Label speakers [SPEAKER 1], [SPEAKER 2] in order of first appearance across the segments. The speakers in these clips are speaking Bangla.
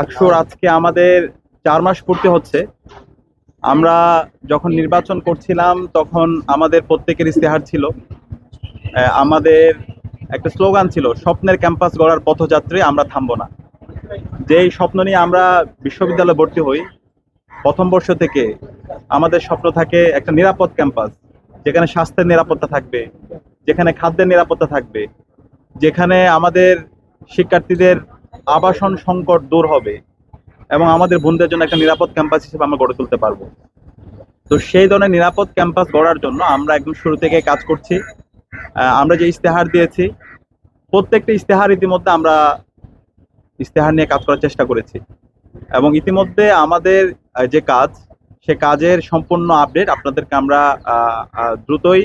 [SPEAKER 1] ডাকসুর আজকে আমাদের চার মাস পূর্তি হচ্ছে। আমরা যখন নির্বাচন করছিলাম, তখন আমাদের প্রত্যেকের ইস্তেহার ছিল। আমাদের একটা স্লোগান ছিল, স্বপ্নের ক্যাম্পাস গড়ার পথযাত্রী আমরা থামবো না। যেই স্বপ্ন নিয়ে আমরা বিশ্ববিদ্যালয়ে ভর্তি হই, প্রথম বর্ষ থেকে আমাদের স্বপ্ন থাকে একটা নিরাপদ ক্যাম্পাস, যেখানে স্বাস্থ্যের নিরাপত্তা থাকবে, যেখানে খাদ্যের নিরাপত্তা থাকবে, যেখানে আমাদের শিক্ষার্থীদের আবাসন সংকট দূর হবে এবং আমাদের বোনদের জন্য একটা নিরাপদ ক্যাম্পাস হিসেবে আমরা গড়ে তুলতে পারব। তো সেই ধরনের নিরাপদ ক্যাম্পাস গড়ার জন্য আমরা একদম শুরু থেকে কাজ করছি। আমরা যে ইস্তেহার দিয়েছি, প্রত্যেকটা ইস্তেহার ইতিমধ্যে আমরা ইস্তেহার নিয়ে কাজ করার চেষ্টা করেছি। এবং ইতিমধ্যে আমাদের যে কাজ, সে কাজের সম্পূর্ণ আপডেট আপনাদেরকে আমরা দ্রুতই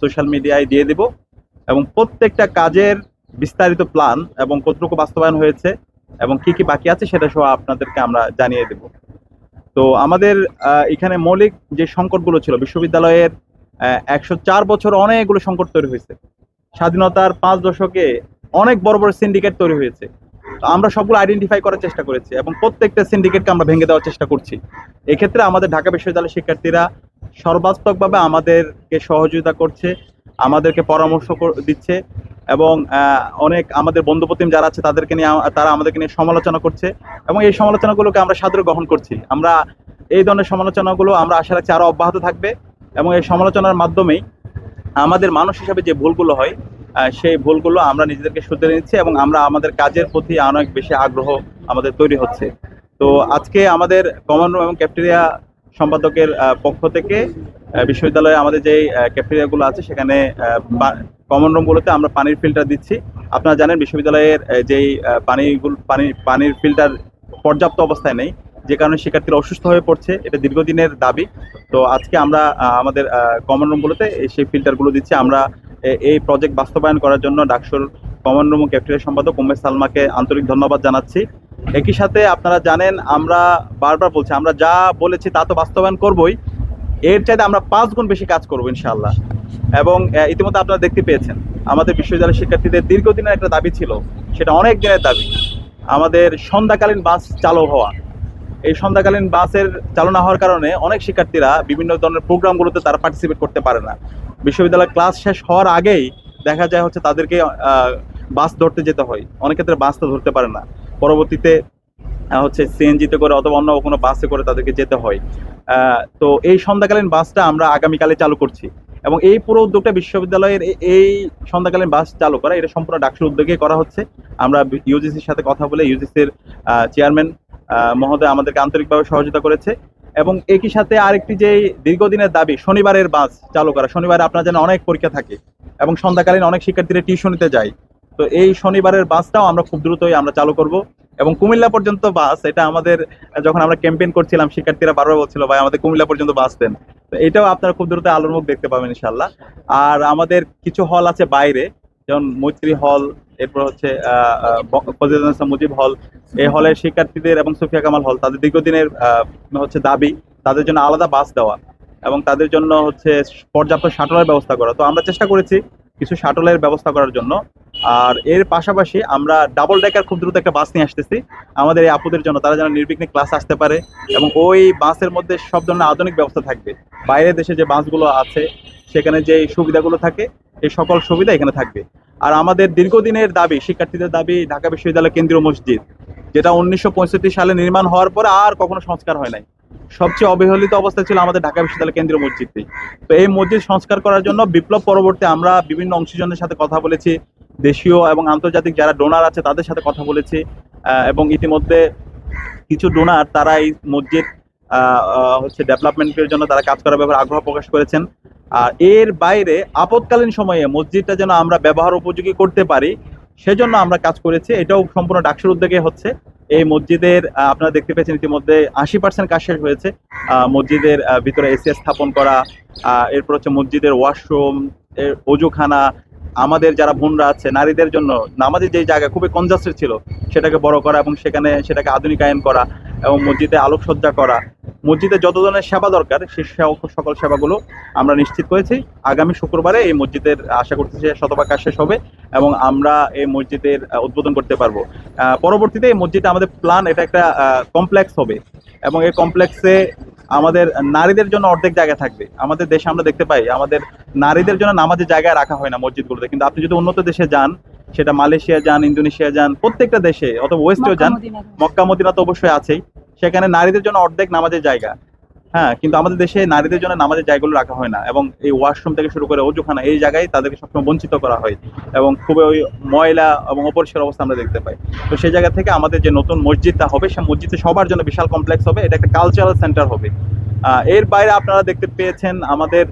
[SPEAKER 1] সোশ্যাল মিডিয়ায় দিয়ে দিব। এবং প্রত্যেকটা কাজের বিস্তারিত প্ল্যান এবং কতটুকু বাস্তবায়ন হয়েছে এবং কি কি বাকি আছে সেটা সহ আপনাদেরকে আমরা জানিয়ে দেব। তো আমাদের এখানে মৌলিক যে সংকটগুলো ছিল, বিশ্ববিদ্যালয়ের একশো চার বছর অনেকগুলো সংকট তৈরি হয়েছে। স্বাধীনতার পাঁচ দশকে অনেক বড় বড় সিন্ডিকেট তৈরি হয়েছে। তো আমরা সবগুলো আইডেন্টিফাই করার চেষ্টা করেছি এবং প্রত্যেকটা সিন্ডিকেটকে আমরা ভেঙে দেওয়ার চেষ্টা করছি। এক্ষেত্রে আমাদের ঢাকা বিশ্ববিদ্যালয়ের শিক্ষার্থীরা সর্বাত্মকভাবে আমাদেরকে সহযোগিতা করছে, আমাদেরকে পরামর্শ দিচ্ছে এবং অনেক আমাদের বন্ধুপ্রতিম যারা আছে তাদেরকে নিয়ে তারা আমাদেরকে নিয়ে সমালোচনা করছে এবং এই সমালোচনাগুলোকে আমরা সাদরে গ্রহণ করছি। আমরা এই ধরনের সমালোচনাগুলো আমরা আশা রাখছি আরও অব্যাহত থাকবে এবং এই সমালোচনার মাধ্যমেই আমাদের মানুষ হিসাবে যে ভুলগুলো হয় সেই ভুলগুলো আমরা নিজেদেরকে শুধরে নিচ্ছি এবং আমরা আমাদের কাজের প্রতি অনেক বেশি আগ্রহ আমাদের তৈরি হচ্ছে। তো আজকে আমাদের কমন রুম এবং ক্যাফটেরিয়া সম্পাদকের পক্ষ থেকে বিশ্ববিদ্যালয়ে আমাদের যে ক্যাফটেরিয়াগুলো আছে সেখানে কমন রুমগুলোতে আমরা পানির ফিল্টার দিচ্ছি। আপনারা জানেন বিশ্ববিদ্যালয়ের যেই পানিগুলো, পানি, পানির ফিল্টার পর্যাপ্ত অবস্থায় নেই, যে কারণে শিক্ষার্থীরা অসুস্থ হয়ে পড়ছে, এটা দীর্ঘদিনের দাবি। তো আজকে আমরা আমাদের কমন রুমগুলোতে সেই ফিল্টারগুলো দিচ্ছি। আমরা এই প্রজেক্ট বাস্তবায়ন করার জন্য ডাকসুর কমন রুম ও ক্যাফটেরিয়া সম্পাদক উমেশ সালমাকে আন্তরিক ধন্যবাদ জানাচ্ছি। একই সাথে আপনারা জানেন, আমরা বারবার বলছি, আমরা যা বলেছি তা তো বাস্তবায়ন করবই। এর চাইতে আমরা পাঁচ গুণ বেশি কাজ করব ইনশাল্লাহ এবং ইতিমধ্যে আপনারা দেখতে পেয়েছেন, আমাদের বিশ্ববিদ্যালয়ের শিক্ষার্থীদের দীর্ঘদিনের একটা দাবি ছিল, সেটা অনেক দিনের দাবি। আমাদের সন্ধ্যাকালীন বাস চালু হওয়া। এই সন্ধ্যাকালীন বাসের চালু না হওয়ার কারণে অনেক শিক্ষার্থীরা বিভিন্ন ধরনের প্রোগ্রামগুলোতে তারা পার্টিসিপেট করতে পারে না। বিশ্ববিদ্যালয় ক্লাস শেষ হওয়ার আগেই দেখা যায় হচ্ছে তাদেরকে বাস ধরতে যেতে হয়। অনেক ক্ষেত্রে বাস তো ধরতে পারে না। পরবর্তীতে হচ্ছে সিএনজিতে করে অথবা অন্য কোনো বাসে করে তাদেরকে যেতে হয়। তো এই সন্ধ্যাকালীন বাসটা আমরা আগামীকালে চালু করছি। এবং এই পুরো উদ্যোগটা বিশ্ববিদ্যালয়ের এই সন্ধ্যাকালীন বাস চালু করা, এটা সম্পূর্ণ ডাকসুর উদ্যোগে করা হচ্ছে। আমরা ইউজিসির সাথে কথা বলে ইউজিসির চেয়ারম্যান মহোদয় আমাদেরকে আন্তরিকভাবে সহযোগিতা করেছে। এবং একই সাথে আরেকটি যে দীর্ঘদিনের দাবি, শনিবারের বাস চালু করা, শনিবারে আপনার যেন অনেক পরীক্ষা থাকে এবং সন্ধ্যাকালীন অনেক শিক্ষার্থীরা টিউশনিতে যায়। তো এই শনিবারের বাসটাও আমরা খুব দ্রুতই আমরা চালু করব। এবং কুমিল্লা পর্যন্ত বাস, এটা আমাদের, যখন আমরা ক্যাম্পেইন করছিলাম, শিক্ষার্থীরা বারবার বলছিল, ভাই, আমাদের কুমিল্লা পর্যন্ত বাস দেন। তো এটাও আপনারা খুব দ্রুত আলোর মুখ দেখতে পাবেন ইনশাল্লাহ আর আমাদের কিছু হল আছে বাইরে, যেমন মৈত্রী হল এরপর হচ্ছে নেসা মুজিব হল এই হলের শিক্ষার্থীদের এবং সুফিয়া কামাল হল তাদের দীর্ঘদিনের হচ্ছে দাবি, তাদের জন্য আলাদা বাস দেওয়া এবং তাদের জন্য হচ্ছে পর্যাপ্ত শাটলের ব্যবস্থা করা। তো আমরা চেষ্টা করেছি কিছু শাটলের ব্যবস্থা করার জন্য। আর এর পাশাপাশি আমরা ডাবল ডেকার খুব দ্রুত একটা বাস নিয়ে আসতেছি। আমাদের এই আপুদের জন্য, তারা যেন নির্বিঘ্নে ক্লাস আসতে পারে এবং ওই বাসের মধ্যে সব ধরনের আধুনিক ব্যবস্থা থাকবে। বাইরের দেশে যে বাসগুলো আছে, সেখানে যে সুবিধাগুলো থাকে, এই সকল সুবিধা এখানে থাকবে। আর আমাদের দীর্ঘদিনের দাবি, শিক্ষার্থীদের দাবি, ঢাকা বিশ্ববিদ্যালয় কেন্দ্রীয় মসজিদ, যেটা উনিশশো পঁয়ষট্টি সালে নির্মাণ হওয়ার পরে আর কখনো সংস্কার হয় নাই। সবচেয়ে অবহেলিত অবস্থা ছিল আমাদের ঢাকা বিশ্ববিদ্যালয় কেন্দ্রীয় মসজিদটি। তো এই মসজিদ সংস্কার করার জন্য বিপ্লব পরবর্তী আমরা বিভিন্ন অংশীজনের সাথে কথা বলেছি দেশীয় এবং আন্তর্জাতিক যারা ডোনার আছে তাদের সাথে কথা বলেছি এবং ইতিমধ্যে কিছু ডোনার তারা এই মসজিদ হচ্ছে ডেভেলপমেন্টের জন্য তারা কাজ করার ব্যাপারে আগ্রহ প্রকাশ করেছেন। আর এর বাইরে আপৎকালীন সময়ে মসজিদটা যেন আমরা ব্যবহার উপযোগী করতে পারি, সেজন্য আমরা কাজ করেছি। এটাও সম্পূর্ণ ডাকসুর উদ্যোগে হচ্ছে। এই মসজিদের আপনারা দেখতে পেয়েছেন ইতিমধ্যে আশি পার্সেন্ট কাজ শেষ হয়েছে। মসজিদের ভিতরে এসি স্থাপন করা এরপর হচ্ছে মসজিদের ওয়াশরুম অজুখানা আমাদের যারা বোনরা আছে, নারীদের জন্য নামাজের যে জায়গা খুবই কনজাস্টেড ছিল, সেটাকে বড় করা এবং সেখানে সেটাকে আধুনিকায়ন করা এবং মসজিদে আলোকসজ্জা করা। মসজিদে যত ধরনের সেবা দরকার, সেই সকল সেবাগুলো আমরা নিশ্চিত করেছি। আগামী শুক্রবারে এই মসজিদের, আশা করতেছি যে শতভাগ কাজ শেষ হবে এবং আমরা এই মসজিদের উদ্বোধন করতে পারব। পরবর্তীতে এই মসজিদে আমাদের প্ল্যান এটা একটা কমপ্লেক্স হবে এবং এই কমপ্লেক্সে আমাদের নারীদের জন্য অর্ধেক জায়গা থাকবে। আমাদের দেশে আমরা দেখতে পাই আমাদের নারীদের জন্য নামাজের জায়গায় রাখা হয় না মসজিদগুলোতে। কিন্তু আপনি যদি উন্নত দেশে যান সেটা মালয়েশিয়া যান ইন্দোনেশিয়া যান প্রত্যেকটা দেশে অথবা ওয়েস্টেও যান মক্কা মদিনা তো অবশ্যই আছেই সেখানে নারীদের জন্য অর্ধেক নামাজের জায়গা। হ্যাঁ কিন্তু আমাদের দেশে নারীদের জন্য নামাজের জায়গাগুলো রাখা হয় না এবং এই ওয়াশরুম থেকে শুরু করে অজুখানা এই জায়গায় তাদেরকে সবসময় বঞ্চিত করা হয় এবং খুবই ওই ময়লা এবং অপরিষ্কার অবস্থা আমরা দেখতে পাই। তো সেই জায়গা থেকে আমাদের যে নতুন মসজিদটা হবে, সে মসজিদে সবার জন্য বিশাল কমপ্লেক্স হবে, এটা একটা কালচারাল সেন্টার হবে। এর বাইরে আপনারা দেখতে পেয়েছেন আমাদের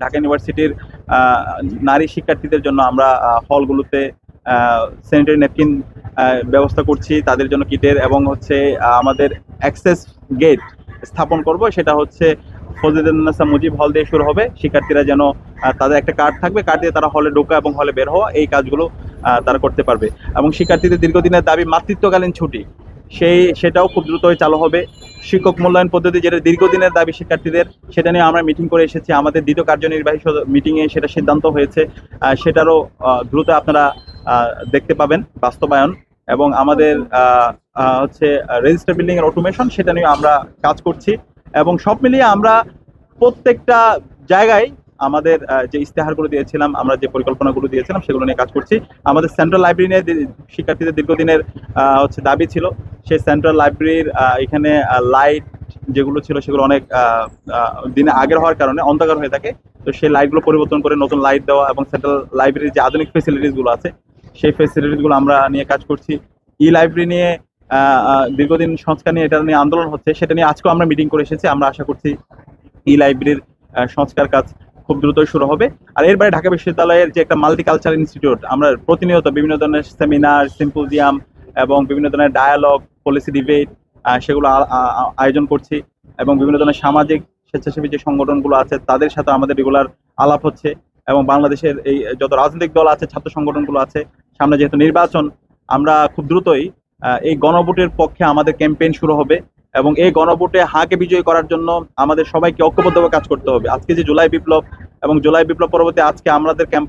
[SPEAKER 1] ঢাকা ইউনিভার্সিটির নারী শিক্ষার্থীদের জন্য আমরা হলগুলোতে স্যানিটারি ন্যাপকিন ব্যবস্থা করছি, তাদের জন্য কিটের এবং হচ্ছে আমাদের অ্যাক্সেস গেট স্থাপন করব, সেটা হচ্ছে ফজিদুন্নেসা মুজিব হল দিয়ে শুরু হবে। শিক্ষার্থীরা যেন তাদের একটা কার্ড থাকবে, কার্ড দিয়ে তারা হলে ঢোকা এবং হলে বের হওয়া, এই কাজগুলো তারা করতে পারবে। এবং শিক্ষার্থীদের দীর্ঘদিনের দাবি মাতৃত্বকালীন ছুটি, সেই, সেটাও খুব দ্রুতই চালু হবে। শিক্ষক মূল্যায়ন পদ্ধতি যেটা দীর্ঘদিনের দাবি শিক্ষার্থীদের, সেটা নিয়ে আমরা মিটিং করে এসেছি। আমাদের দ্বিতীয় কার্যনির্বাহী মিটিংয়ে সেটা সিদ্ধান্ত হয়েছে। সেটারও দ্রুত আপনারা দেখতে পাবেন বাস্তবায়ন। এবং আমাদের হচ্ছে রেজিস্টার বিল্ডিং এর অটোমেশন সেটা নিয়ে আমরা কাজ করছি। এবং সব মিলিয়ে আমরা প্রত্যেকটা জায়গায় আমাদের যে ইস্তেহারগুলো দিয়েছিলাম, আমরা যে পরিকল্পনাগুলো দিয়েছিলাম, সেগুলো নিয়ে কাজ করছি। আমাদের সেন্ট্রাল লাইব্রেরি নিয়ে শিক্ষার্থীদের দীর্ঘদিনের হচ্ছে দাবি ছিল। সেই সেন্ট্রাল লাইব্রেরির এখানে লাইট যেগুলো ছিল সেগুলো অনেক দিনে আগের হওয়ার কারণে অন্ধকার হয়ে থাকে। তো সেই লাইটগুলো পরিবর্তন করে নতুন লাইট দেওয়া এবং সেন্ট্রাল লাইব্রেরির যে আধুনিক ফেসিলিটিসগুলো আছে সেই ফেসিলিটিসগুলো আমরা নিয়ে কাজ করছি। ই লাইব্রেরি নিয়ে দীর্ঘদিন সংস্কার নিয়ে এটা নিয়ে আন্দোলন হচ্ছে, সেটা নিয়ে আজকেও আমরা মিটিং করে এসেছি। আমরা আশা করছি ই লাইব্রেরির সংস্কার কাজ খুব দ্রুতই শুরু হবে। আর এর বাইরে ঢাকা বিশ্ববিদ্যালয়ের যে একটা মাল্টিকালচার ইনস্টিটিউট আমরা প্রতিনিয়ত বিভিন্ন ধরনের সেমিনার সিম্পোজিয়াম এবং বিভিন্ন ধরনের ডায়ালগ পলিসি ডিবেট সেগুলো আয়োজন করছি এবং বিভিন্ন ধরনের সামাজিক স্বেচ্ছাসেবী যে সংগঠনগুলো আছে, তাদের সাথে আমাদের রেগুলার আলাপ হচ্ছে। এবং বাংলাদেশের এই যত রাজনৈতিক দল আছে, ছাত্র সংগঠনগুলো আছে, সামনে যেহেতু নির্বাচন, আমরা খুব দ্রুতই এই গণভোটের পক্ষে আমাদের ক্যাম্পেইন শুরু হবে এবং এই গণভোটে হাকে বিজয়ী করার জন্য আমাদের সবাইকে ঐক্যবদ্ধভাবে কাজ করতে হবে। আজকে যে জুলাই বিপ্লব এবং জুলাই বিপ্লব পরবর্তী, আজকে আমাদের ক্যাম্প